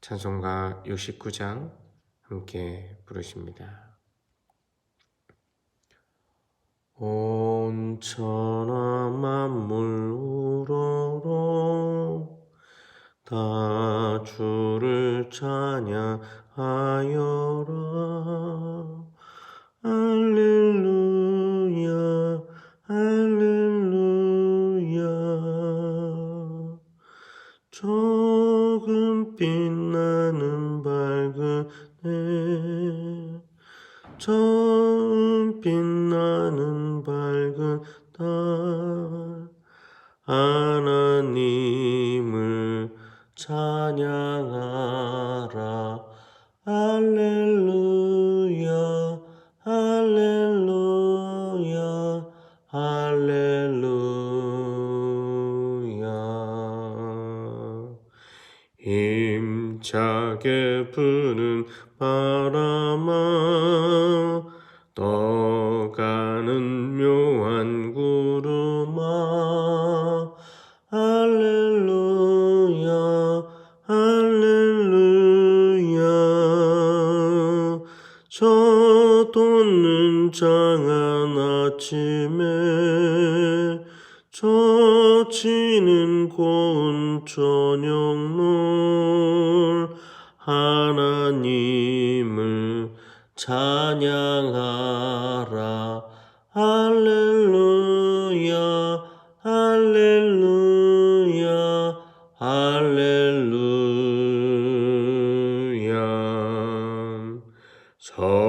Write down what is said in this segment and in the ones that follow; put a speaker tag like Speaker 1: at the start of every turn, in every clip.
Speaker 1: 찬송가 69장 함께 부르십니다. 온 천하 만물 우러러 다 주를 찬양하여라 할렐루야 할렐루야 밝은 해 처음 빛나는 밝은 달 하나님을 찬양하라. 할렐루야 할렐루야 할렐루야. 힘차 게 부는 바람아 떠가는 묘한 구름아 할렐루야 할렐루야. 저 돋는 장한 아침에 저치는 고운 저녁 저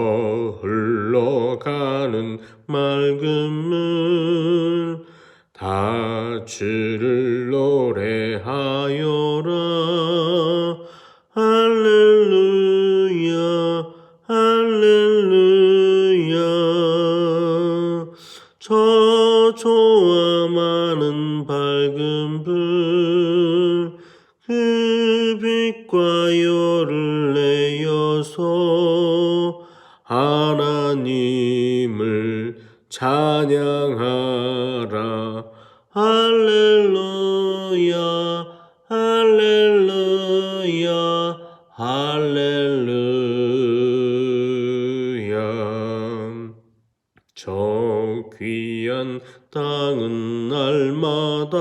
Speaker 1: 날마다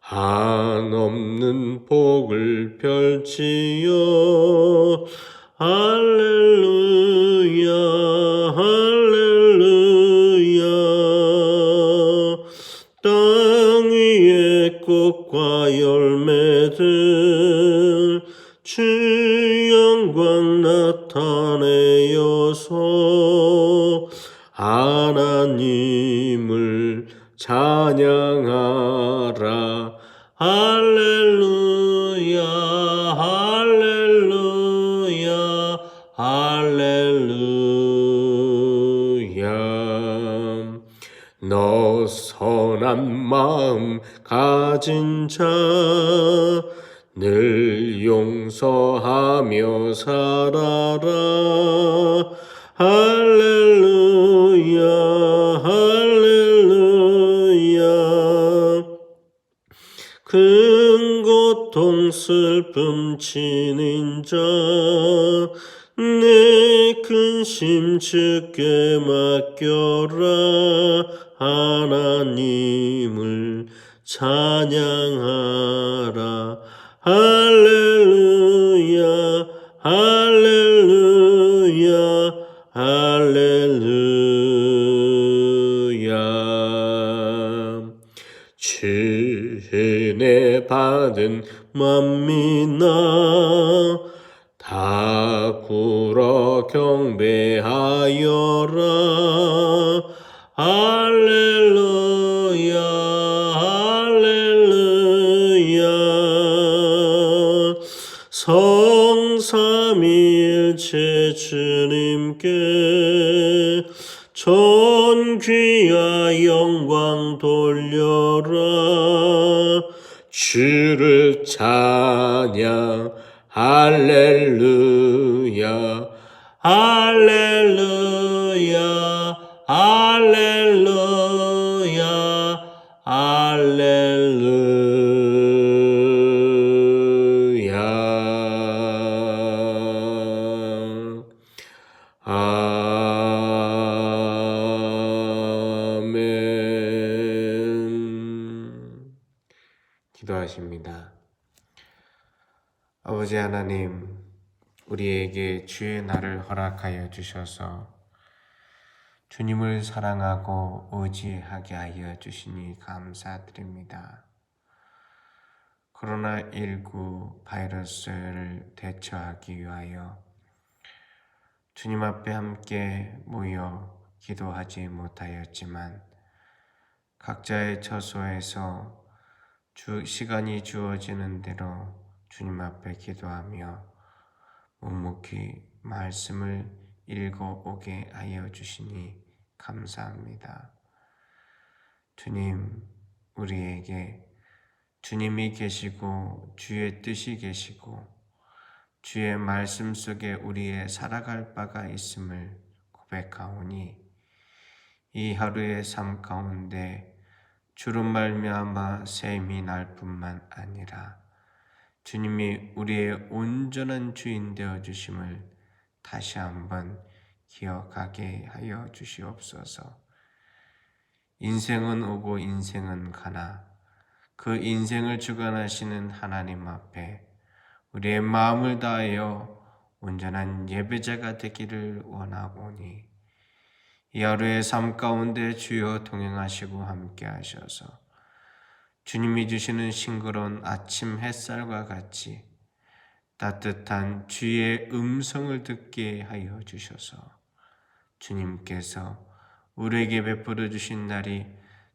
Speaker 1: 한없는 복을 펼치여 할렐루야 할렐루야. 땅 위에 꽃과 열매들 주 영광 나타 찬양하라. 할렐루야 할렐루야 할렐루야. 너 선한 마음 가진 자 늘 용서하며 살아라. 할렐루야 고통 슬픔 치는 자내 근심 주께 맡겨라. 하나님을 찬양하라. 할렐루야 할렐루야 할렐루야. 은혜 받은 만민아 다 굴어 경배하여라. 할렐루야 할렐루야. 성삼일체 주님께 존귀와 영광 돌려라 주를 찬양 할렐루야. 할렐루야 허락하여 주셔서 주님을 사랑하고 의지하게 하여 주시니 감사드립니다. 코로나19 바이러스를 대처하기 위하여 주님 앞에 함께 모여 기도하지 못하였지만 각자의 처소에서 주 시간이 주어지는 대로 주님 앞에 기도하며 묵묵히 말씀을 읽어 오게 하여 주시니 감사합니다. 주님, 우리에게 주님이 계시고 주의 뜻이 계시고 주의 말씀 속에 우리의 살아갈 바가 있음을 고백하오니 이 하루의 삶 가운데 주로 말미암아 샘이 날 뿐만 아니라 주님이 우리의 온전한 주인 되어 주심을 다시 한번 기억하게 하여 주시옵소서. 인생은 오고 인생은 가나 그 인생을 주관하시는 하나님 앞에 우리의 마음을 다하여 온전한 예배자가 되기를 원하오니 이 하루의 삶 가운데 주여 동행하시고 함께 하셔서 주님이 주시는 싱그러운 아침 햇살과 같이 따뜻한 주의 음성을 듣게 하여 주셔서 주님께서 우리에게 베풀어 주신 날이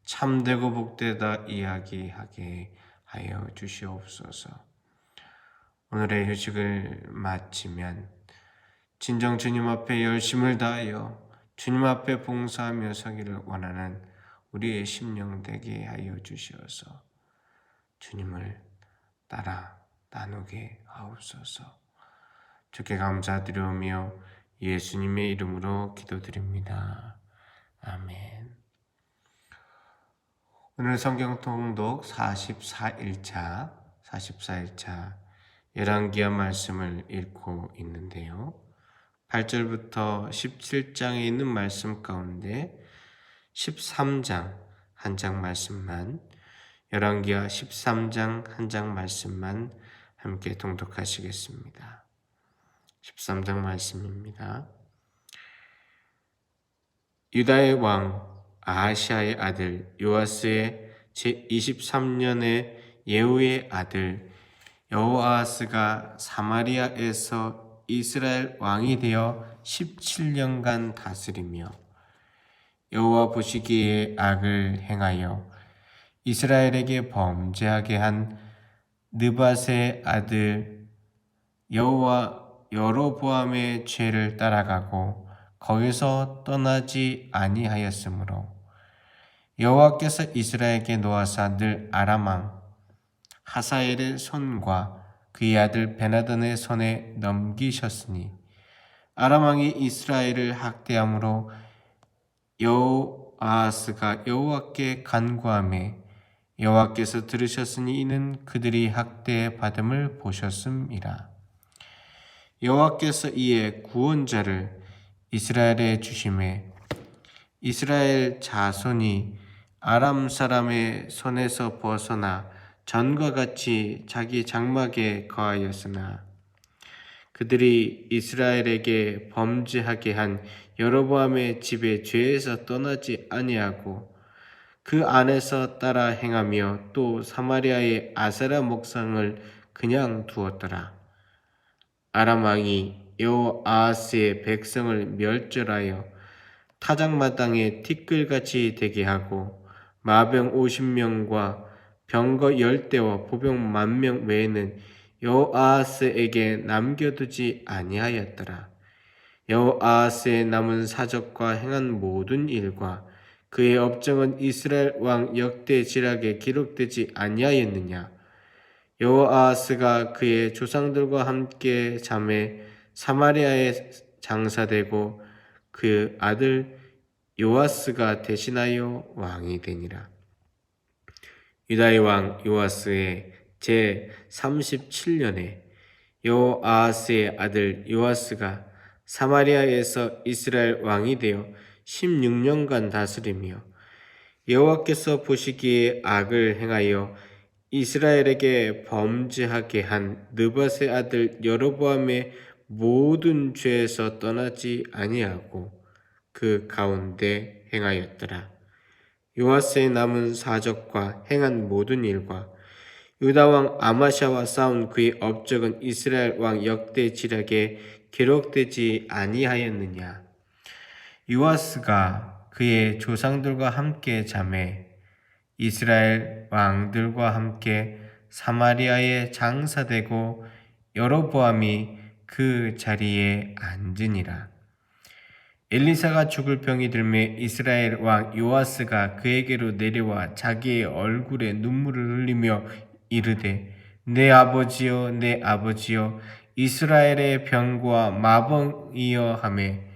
Speaker 1: 참되고 복되다 이야기하게 하여 주시옵소서. 오늘의 휴식을 마치면 진정 주님 앞에 열심을 다하여 주님 앞에 봉사하며 서기를 원하는 우리의 심령 되게 하여 주시어서 주님을 따라 나누게 하옵소서. 주께 감사드리오며 예수님의 이름으로 기도드립니다. 아멘. 오늘 성경 통독 44일차 44일차 열왕기하 말씀을 읽고 있는데요. 8절부터 17장에 있는 말씀 가운데 13장 한 장 말씀만 열왕기하 13장 한 장 말씀만 함께 통독하시겠습니다. 13장 말씀입니다. 유다의 왕 아하시아의 아들 요아스의 제 23년의 예후의 아들 여호아스가 사마리아에서 이스라엘 왕이 되어 17년간 다스리며 여호와 보시기에 악을 행하여 이스라엘에게 범죄하게 한 느밧의 아들 여호와 여로보암의 죄를 따라가고 거기서 떠나지 아니하였으므로. 여호와께서 이스라엘에게 놓아사 늘 아람왕 하사엘의 손과 그의 아들 베나단의 손에 넘기셨으니 아람왕이 이스라엘을 학대함으로 여호아스가 여호와께 간구함에 여호와께서 들으셨으니 이는 그들이 학대 받음을 보셨음이라. 여호와께서 이에 구원자를 이스라엘에 주심에 이스라엘 자손이 아람 사람의 손에서 벗어나 전과 같이 자기 장막에 거하였으나 그들이 이스라엘에게 범죄하게 한 여로보암의 집의 죄에서 떠나지 아니하고 그 안에서 따라 행하며 또 사마리아의 아세라 목상을 그냥 두었더라. 아람 왕이 여호아스의 백성을 멸절하여 타작마당에 티끌같이 되게 하고 마병 50명과 병거 10대와 보병 만명 외에는 여호아스에게 남겨두지 아니하였더라. 여호아스의 남은 사적과 행한 모든 일과 그의 업적은 이스라엘 왕 역대 지락에 기록되지 아니하였느냐? 여호아스가 그의 조상들과 함께 잠에 사마리아에 장사되고 그 아들 요아스가 대신하여 왕이 되니라. 유다의 왕 요아스의 제 37년에 여호아스의 아들 요아스가 사마리아에서 이스라엘 왕이 되어 16년간 다스리며 여호와께서 보시기에 악을 행하여 이스라엘에게 범죄하게 한 느밧의 아들 여로보암의 모든 죄에서 떠나지 아니하고 그 가운데 행하였더라. 요아스의 남은 사적과 행한 모든 일과 유다 왕 아마샤와 싸운 그의 업적은 이스라엘 왕 역대 지략에 기록되지 아니하였느냐. 요아스가 그의 조상들과 함께 잠에 이스라엘 왕들과 함께 사마리아에 장사되고 여로보암이 그 자리에 앉으니라. 엘리사가 죽을 병이 들매 이스라엘 왕 요아스가 그에게로 내려와 자기의 얼굴에 눈물을 흘리며 이르되 내 아버지여 내 아버지여 이스라엘의 병과 마병이여 하매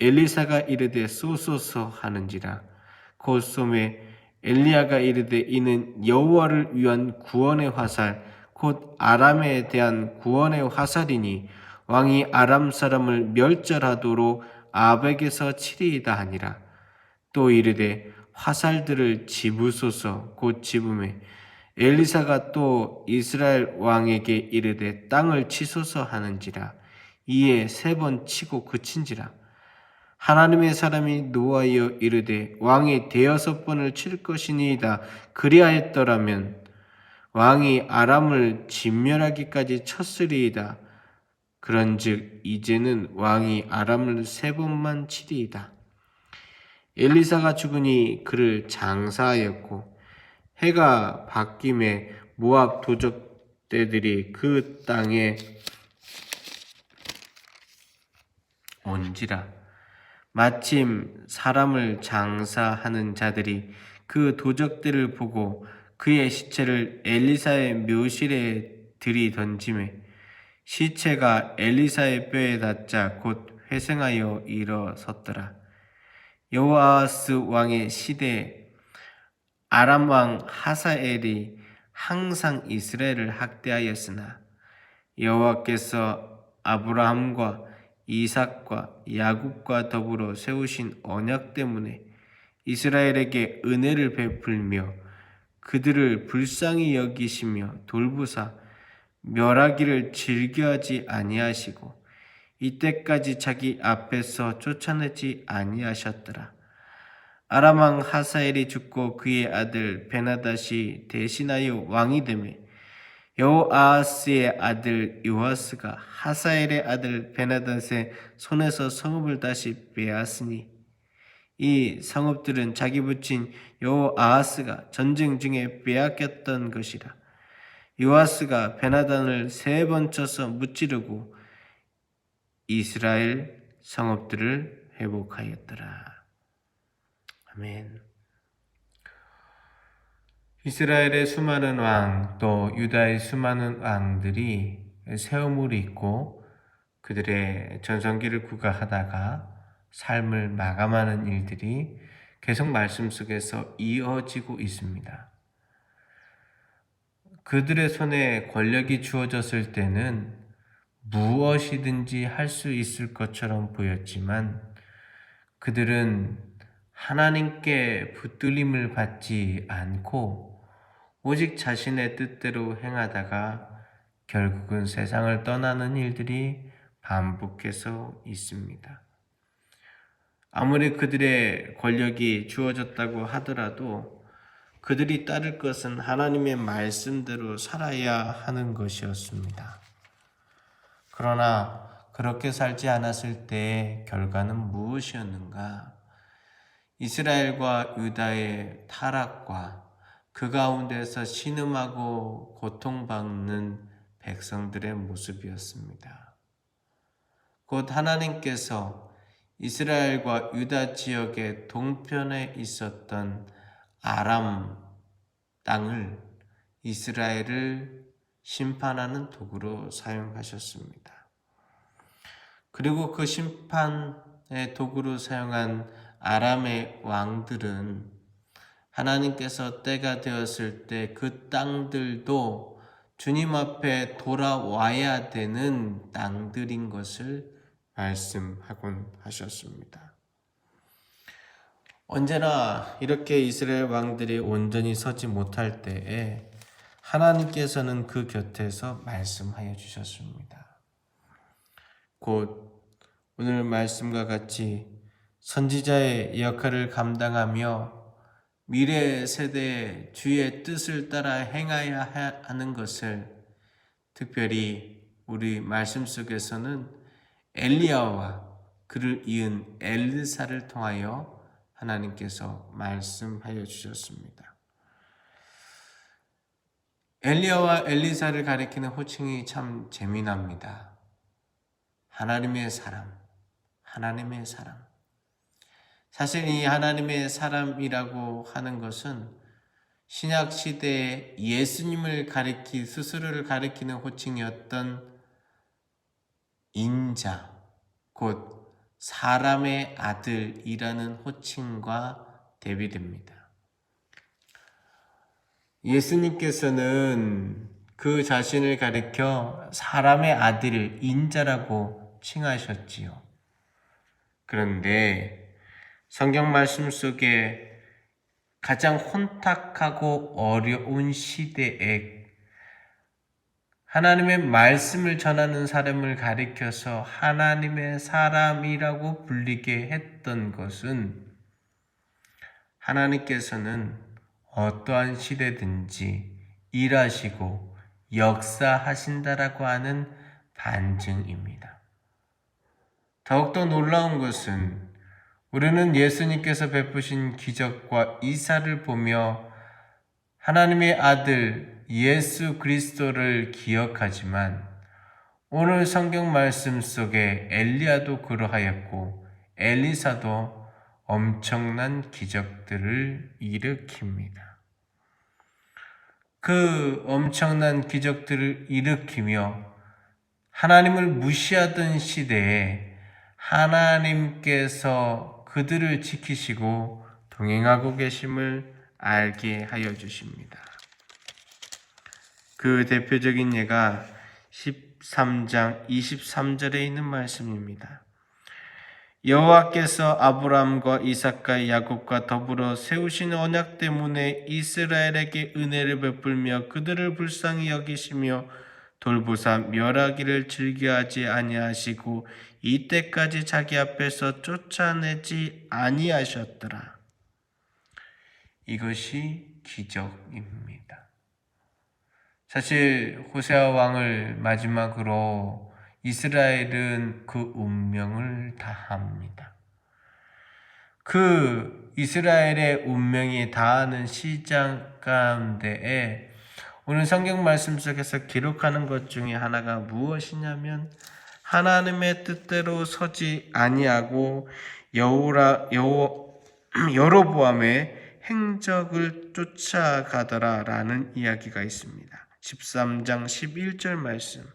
Speaker 1: 엘리사가 이르되 쏘소서 하는지라. 곧 쏘매 엘리야가 이르되 이는 여호와를 위한 구원의 화살 곧 아람에 대한 구원의 화살이니 왕이 아람 사람을 멸절하도록 아벡에서 치리이다 하니라. 또 이르되 화살들을 집으소서 곧 집음에 엘리사가 또 이스라엘 왕에게 이르되 땅을 치소서 하는지라. 이에 세 번 치고 그친지라 하나님의 사람이 노하여 이르되 왕이 대여섯 번을 칠 것이니이다. 그리하였더라면 왕이 아람을 진멸하기까지 쳤으리이다. 그런즉 이제는 왕이 아람을 세 번만 치리이다. 엘리사가 죽으니 그를 장사하였고 해가 바뀜에 모압 도적대들이 그 땅에 온지라 마침 사람을 장사하는 자들이 그 도적들을 보고 그의 시체를 엘리사의 묘실에 들이던짐에 시체가 엘리사의 뼈에 닿자 곧 회생하여 일어섰더라. 여호아스 왕의 시대 아람 왕 하사엘이 항상 이스라엘을 학대하였으나 여호와께서 아브라함과 이삭과 야곱과 더불어 세우신 언약 때문에 이스라엘에게 은혜를 베풀며 그들을 불쌍히 여기시며 돌보사 멸하기를 즐겨하지 아니하시고 이때까지 자기 앞에서 쫓아내지 아니하셨더라. 아람왕 하사엘이 죽고 그의 아들 베나다시 대신하여 왕이 되매 여호아스의 아들 요아스가 하사엘의 아들 베나닷의 손에서 성읍을 다시 빼앗으니 이 성읍들은 자기 부친 여호아스가 전쟁 중에 빼앗겼던 것이라 요아스가 베나단을 세 번 쳐서 무찌르고 이스라엘 성읍들을 회복하였더라. 아멘. 이스라엘의 수많은 왕, 또 유다의 수많은 왕들이 세움을 입고 그들의 전성기를 구가하다가 삶을 마감하는 일들이 계속 말씀 속에서 이어지고 있습니다. 그들의 손에 권력이 주어졌을 때는 무엇이든지 할 수 있을 것처럼 보였지만 그들은 하나님께 붙들림을 받지 않고 오직 자신의 뜻대로 행하다가 결국은 세상을 떠나는 일들이 반복해서 있습니다. 아무리 그들의 권력이 주어졌다고 하더라도 그들이 따를 것은 하나님의 말씀대로 살아야 하는 것이었습니다. 그러나 그렇게 살지 않았을 때의 결과는 무엇이었는가? 이스라엘과 유다의 타락과 그 가운데서 신음하고 고통받는 백성들의 모습이었습니다. 곧 하나님께서 이스라엘과 유다 지역의 동편에 있었던 아람 땅을 이스라엘을 심판하는 도구로 사용하셨습니다. 그리고 그 심판의 도구로 사용한 아람의 왕들은 하나님께서 때가 되었을 때 그 땅들도 주님 앞에 돌아와야 되는 땅들인 것을 말씀하곤 하셨습니다. 언제나 이렇게 이스라엘 왕들이 온전히 서지 못할 때에 하나님께서는 그 곁에서 말씀하여 주셨습니다. 곧 오늘 말씀과 같이 선지자의 역할을 감당하며 미래 세대의 주의 뜻을 따라 행하여야 하는 것을 특별히 우리 말씀 속에서는 엘리야와 그를 이은 엘리사를 통하여 하나님께서 말씀하여 주셨습니다. 엘리야와 엘리사를 가리키는 호칭이 참 재미납니다. 하나님의 사람, 하나님의 사람. 사실 이 하나님의 사람이라고 하는 것은 신약 시대에 예수님을 가리키 스스로를 가리키는 호칭이었던 인자, 곧 사람의 아들이라는 호칭과 대비됩니다. 예수님께서는 그 자신을 가리켜 사람의 아들을 인자라고 칭하셨지요. 그런데 성경 말씀 속에 가장 혼탁하고 어려운 시대에 하나님의 말씀을 전하는 사람을 가리켜서 하나님의 사람이라고 불리게 했던 것은 하나님께서는 어떠한 시대든지 일하시고 역사하신다라고 하는 반증입니다. 더욱더 놀라운 것은 우리는 예수님께서 베푸신 기적과 이사를 보며 하나님의 아들 예수 그리스도를 기억하지만 오늘 성경 말씀 속에 엘리야도 그러하였고 엘리사도 엄청난 기적들을 일으킵니다. 그 엄청난 기적들을 일으키며 하나님을 무시하던 시대에 하나님께서 그들을 지키시고 동행하고 계심을 알게 하여 주십니다. 그 대표적인 예가 13장 23절에 있는 말씀입니다. 여호와께서 아브라함과 이삭과 야곱과 더불어 세우신 언약 때문에 이스라엘에게 은혜를 베풀며 그들을 불쌍히 여기시며 돌보사 멸하기를 즐겨하지 아니하시고 이때까지 자기 앞에서 쫓아내지 아니하셨더라. 이것이 기적입니다. 사실 호세아 왕을 마지막으로 이스라엘은 그 운명을 다합니다. 그 이스라엘의 운명이 다하는 시장 가운데에 오늘 성경 말씀 속에서 기록하는 것 중에 하나가 무엇이냐면 하나님의 뜻대로 서지 아니하고 여호라 여호 여로보암의 행적을 쫓아가더라라는 이야기가 있습니다. 13장 11절 말씀.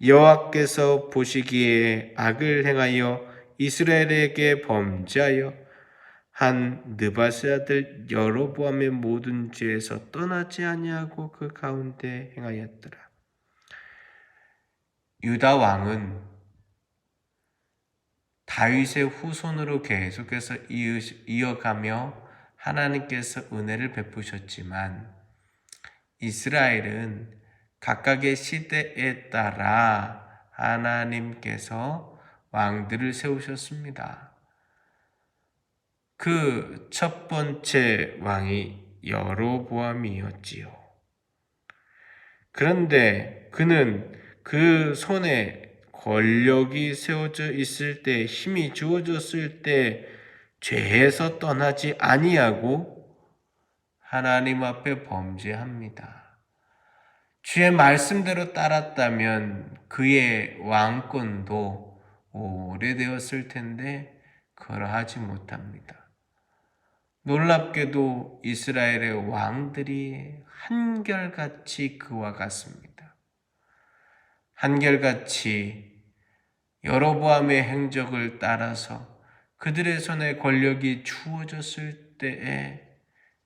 Speaker 1: 여호와께서 보시기에 악을 행하여 이스라엘에게 범죄하여 한 느바스 아들 여로보암의 모든 죄에서 떠나지 아니하고 그 가운데 행하였더라. 유다 왕은 다윗의 후손으로 계속해서 이어가며 하나님께서 은혜를 베푸셨지만 이스라엘은 각각의 시대에 따라 하나님께서 왕들을 세우셨습니다. 그 첫 번째 왕이 여로보암이었지요. 그런데 그는 그 손에 권력이 세워져 있을 때 힘이 주어졌을 때 죄에서 떠나지 아니하고 하나님 앞에 범죄합니다. 주의 말씀대로 따랐다면 그의 왕권도 오래되었을 텐데 그러하지 못합니다. 놀랍게도 이스라엘의 왕들이 한결같이 그와 같습니다. 한결같이 여로보암의 행적을 따라서 그들의 손에 권력이 주어졌을 때에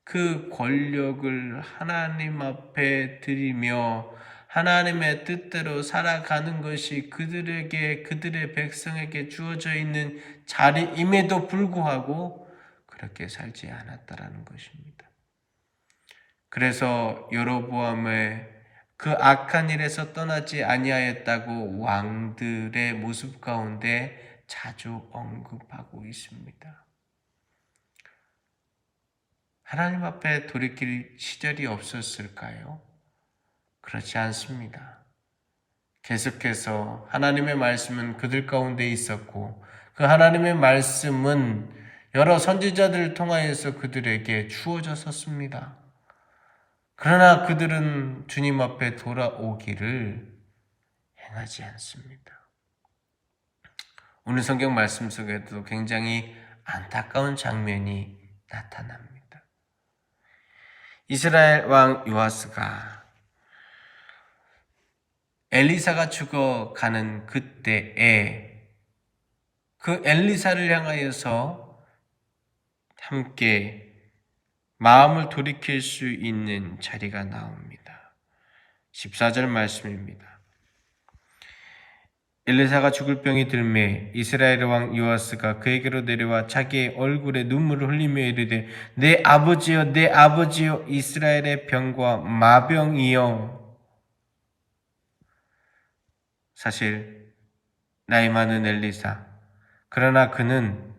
Speaker 1: 그 권력을 하나님 앞에 드리며 하나님의 뜻대로 살아가는 것이 그들에게 그들의 백성에게 주어져 있는 자리임에도 불구하고 그렇게 살지 않았다라는 것입니다. 그래서 여로보암의 그 악한 일에서 떠나지 아니하였다고 왕들의 모습 가운데 자주 언급하고 있습니다. 하나님 앞에 돌이킬 시절이 없었을까요? 그렇지 않습니다. 계속해서 하나님의 말씀은 그들 가운데 있었고 그 하나님의 말씀은 여러 선지자들을 통하여서 그들에게 주어졌었습니다. 그러나 그들은 주님 앞에 돌아오기를 행하지 않습니다. 오늘 성경 말씀 속에도 굉장히 안타까운 장면이 나타납니다. 이스라엘 왕 요아스가 엘리사가 죽어가는 그때에 그 엘리사를 향하여서 함께 마음을 돌이킬 수 있는 자리가 나옵니다. 14절 말씀입니다. 엘리사가 죽을 병이 들매 이스라엘 왕 요아스가 그에게로 내려와 자기의 얼굴에 눈물을 흘리며 이르되 내 아버지여 내 아버지여 이스라엘의 병과 마병이여 사실 나이 많은 엘리사 그러나 그는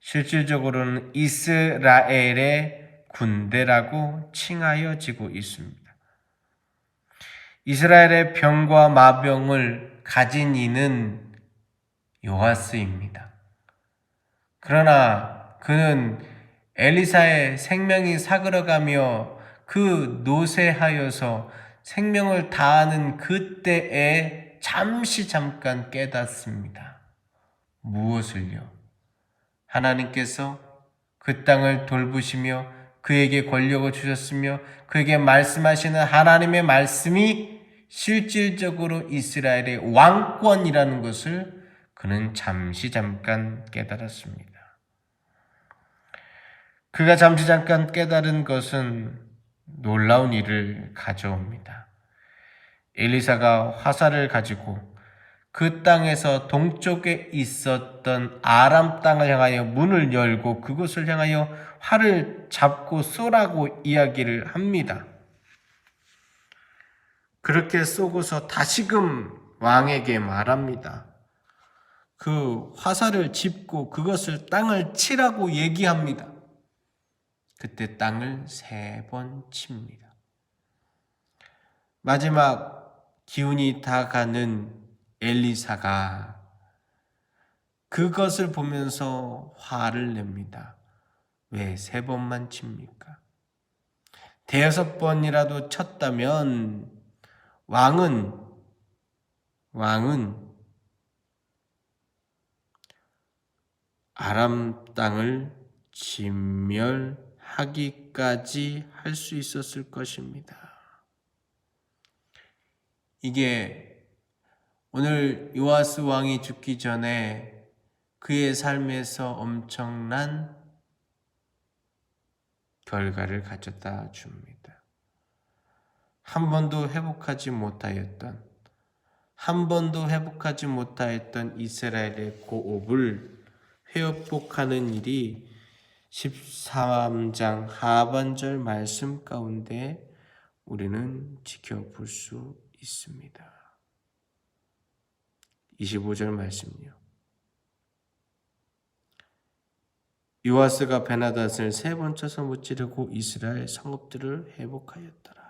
Speaker 1: 실질적으로는 이스라엘의 군대라고 칭하여지고 있습니다. 이스라엘의 병과 마병을 가진 이는 요하스입니다. 그러나 그는 엘리사의 생명이 사그러가며 그 노쇠하여서 생명을 다하는 그때에 잠시 잠깐 깨닫습니다. 무엇을요? 하나님께서 그 땅을 돌보시며 그에게 권력을 주셨으며 그에게 말씀하시는 하나님의 말씀이 실질적으로 이스라엘의 왕권이라는 것을 그는 잠시 잠깐 깨달았습니다. 그가 잠시 잠깐 깨달은 것은 놀라운 일을 가져옵니다. 엘리사가 화살을 가지고 그 땅에서 동쪽에 있었던 아람 땅을 향하여 문을 열고 그곳을 향하여 활을 잡고 쏘라고 이야기를 합니다. 그렇게 쏘고서 다시금 왕에게 말합니다. 그 화살을 짚고 그것을 땅을 치라고 얘기합니다. 그때 땅을 세 번 칩니다. 마지막 기운이 다 가는 엘리사가 그것을 보면서 화를 냅니다. 왜 세 번만 칩니까? 대여섯 번이라도 쳤다면 왕은 왕은 아람 땅을 진멸하기까지 할 수 있었을 것입니다. 이게 오늘 요아스 왕이 죽기 전에 그의 삶에서 엄청난 결과를 가져다 줍니다. 한 번도 회복하지 못하였던 한 번도 회복하지 못하였던 이스라엘의 고업을 회복하는 일이 13장 하반절 말씀 가운데 우리는 지켜볼 수 있습니다. 25절 말씀요. 요아스가 베나닷을 세 번 쳐서 무찌르고 이스라엘 성읍들을 회복하였더라.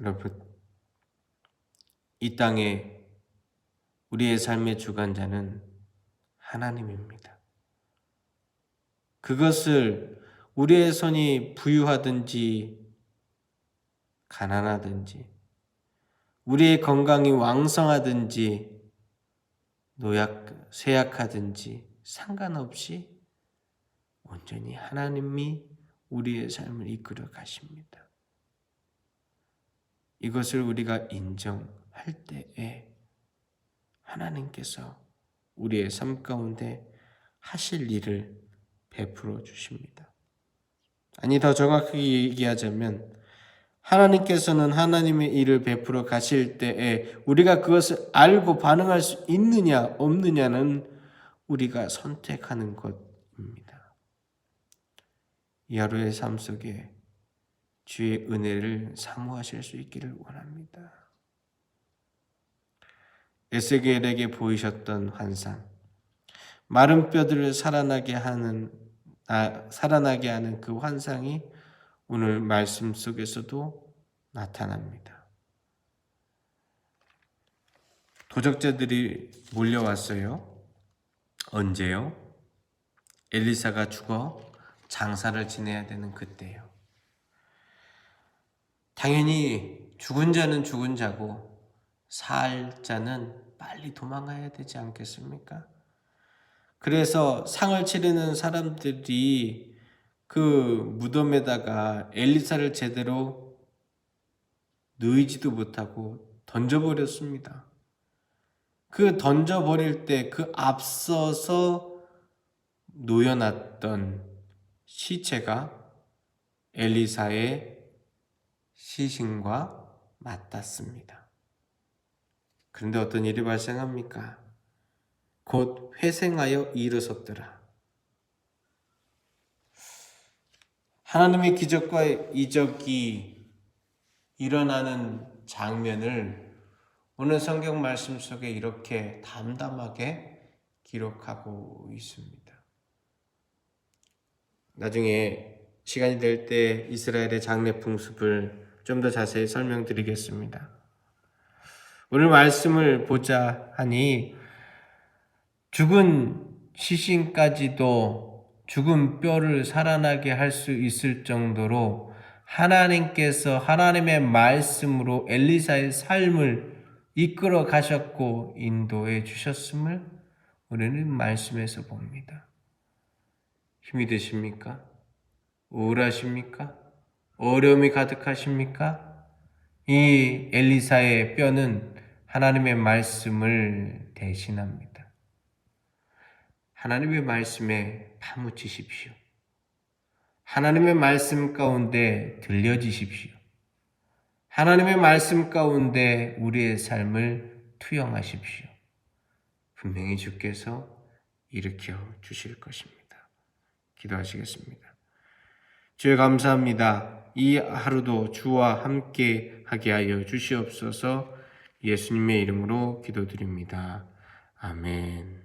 Speaker 1: 여러분, 이 땅에 우리의 삶의 주관자는 하나님입니다. 그것을 우리의 손이 부유하든지 가난하든지 우리의 건강이 왕성하든지 노약 쇠약하든지 상관없이 온전히 하나님이 우리의 삶을 이끌어 가십니다. 이것을 우리가 인정할 때에 하나님께서 우리의 삶 가운데 하실 일을 베풀어 주십니다. 아니 더 정확하게 얘기하자면 하나님께서는 하나님의 일을 베풀어 가실 때에 우리가 그것을 알고 반응할 수 있느냐 없느냐는 우리가 선택하는 것입니다. 이 하루의 삶 속에 주의 은혜를 사모하실 수 있기를 원합니다. 에스겔에게 보이셨던 환상, 마른 뼈들을 살아나게 하는 아, 살아나게 하는 그 환상이 오늘 말씀 속에서도 나타납니다. 도적자들이 몰려왔어요. 언제요? 엘리사가 죽어 장사를 지내야 되는 그때요. 당연히 죽은 자는 죽은 자고 살 자는 빨리 도망가야 되지 않겠습니까? 그래서 상을 치르는 사람들이 그 무덤에다가 엘리사를 제대로 누이지도 못하고 던져버렸습니다. 그 던져버릴 때 그 앞서서 놓여놨던 시체가 엘리사의 시신과 맞닿습니다. 그런데 어떤 일이 발생합니까? 곧 회생하여 일어섰더라. 하나님의 기적과 이적이 일어나는 장면을 오늘 성경 말씀 속에 이렇게 담담하게 기록하고 있습니다. 나중에 시간이 될 때 이스라엘의 장례 풍습을 좀 더 자세히 설명드리겠습니다. 오늘 말씀을 보자 하니 죽은 시신까지도 죽은 뼈를 살아나게 할 수 있을 정도로 하나님께서 하나님의 말씀으로 엘리사의 삶을 이끌어 가셨고 인도해 주셨음을 우리는 말씀에서 봅니다. 힘이 드십니까? 우울하십니까? 어려움이 가득하십니까? 이 엘리사의 뼈는 하나님의 말씀을 대신합니다. 하나님의 말씀에 파묻히십시오. 하나님의 말씀 가운데 들려지십시오. 하나님의 말씀 가운데 우리의 삶을 투영하십시오. 분명히 주께서 일으켜 주실 것입니다. 기도하시겠습니다. 주여 감사합니다. 이 하루도 주와 함께 하게 하여 주시옵소서 예수님의 이름으로 기도드립니다. 아멘.